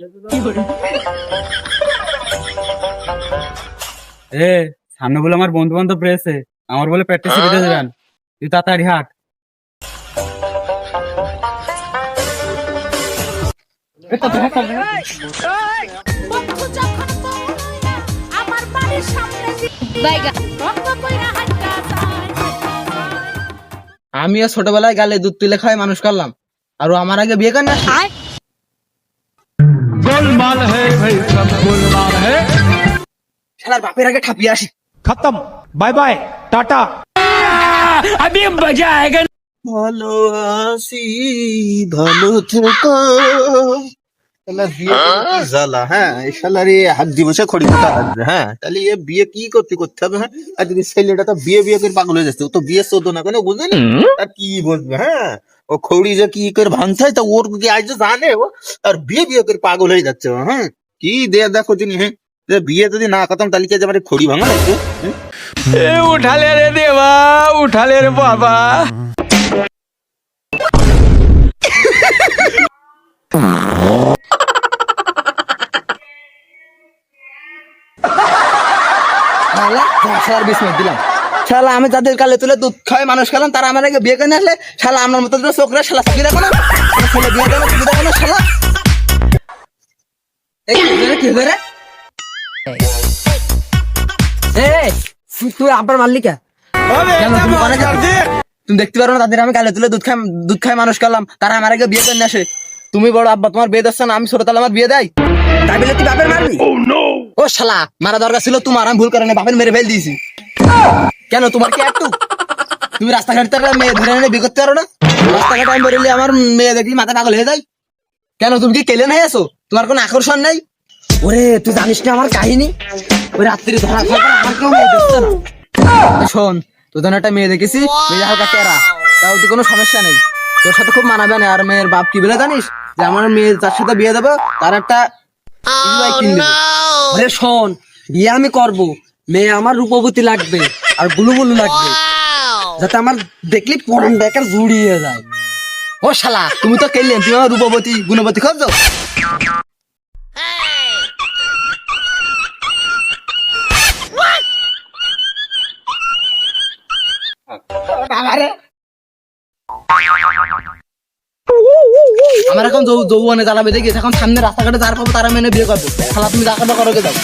এ সামনে বলে আমার বন্ধু বান্ধব রয়েছে। আমার বলে প্র্যাকটিস শিখে দেবেন তুই তাড়াতাড়ি হাট। আমিও ছোটবেলায় গালে দুধ তুলে খাই মানুষ করলাম। আর আমার আগে বিয়ে করেন শালার বাপের আগে ঠাপিয়ে আসি खत्म बाय बाय टाटा ভালো আছি ভালো থেকো শালা বিয়ে করে কি জ্বালা হ্যাঁ এই শালার এ হাত দিবসে খড়ি ফুটা লাগবে হ্যাঁ তাহলে এ বিয়ে কি করতে করতে হবে হ্যাঁ আর যদি ছেলেটা তো বিয়ে বিয়ে করে পাগল হয়ে যাচ্ছে ও তো বিয়ে চোদ্দ না কেন বুঝলি আর কি বলবে হ্যাঁ और खोड़ी जो की कर भांसा तो और के आज जो जाने हो? और बी बीए कर पागल है जाते हो हाँ? कि दे देखो जिन है। जब बीए तो ना खत्म तालिके जब हमारे खोड़ी भाँग लगते हाँ? ए उठा ले रे देवा उठा ले रे बाबा। हाला 20 मिनट दिला শালা আমি যাদের কালে তুলে দুধ খাই মানুষ খেলাম তারা আমার বিয়ে করে আসলে শালা আমার মতো চোখরা শালা চাকরি দেখো না? ছেলে বিয়ে চাকরি দেখো না শালা। তুই আবার মারলি কে? তুমি দেখতে পারো না তাদের আমি কালে তুলে দুধ খাই দুধ খাই মানুষ করলাম তারা আমার আগে বিয়ে করে আসে। তুমি বড় আব্বা তোমার বিয়ে দিচ্ছে না আমি ছোট তাহলে আমার বিয়ে দেয়। তাই বলে তুই বাপের মারবি? ও শালা মারা দরকার ছিল তোমার আমি ভুল করে না বাপের মেরে ফেল দিয়েছি। কেন তোমার কি একটু? তুমি রাস্তাঘাট থেকে মেয়ে ধরে এনে বিয়ে করতে পারো না? রাস্তাঘাট আমি বেরোলে আমার মেয়ে দেখলি মাথা পাগল হয়ে যায়। কেন তুমি কি কেলে নাই আছো? তোমার কোনো আকর্ষণ নাই? ওরে তুই জানিস না আমার কাহিনী? ওই রাত্রি ধরা আমার কেউ মেয়ে দেখছে না। শোন তোর জন্য একটা মেয়ে দেখেছি মেয়ে হালকা টেরা। তাও তুই কোনো সমস্যা নেই। তোর সাথে খুব মানাবে না আর মেয়ের বাপ কি বলে জানিস? যে আমার মেয়ে তার সাথে বিয়ে দেবো তার একটা ইউআই আরে শোন বিয়ে আমি করব। মেয়ে আমার রূপবতী লাগবে। আর বুলু বুলু লাগবে। যাতে আমার দেখলি পরম বেকার জুড়িয়ে যায়। ও শালা তুমি তো কেলেন তুমি আমার রূপবতী গুণবতী খোঁজো আমার এখন যৌ যৌবনে জ্বালাবে দেখি এখন সামনে রাস্তাঘাটে যার পাবো তারা মেনে বিয়ে করব। শালা তুমি যা করব করো যাও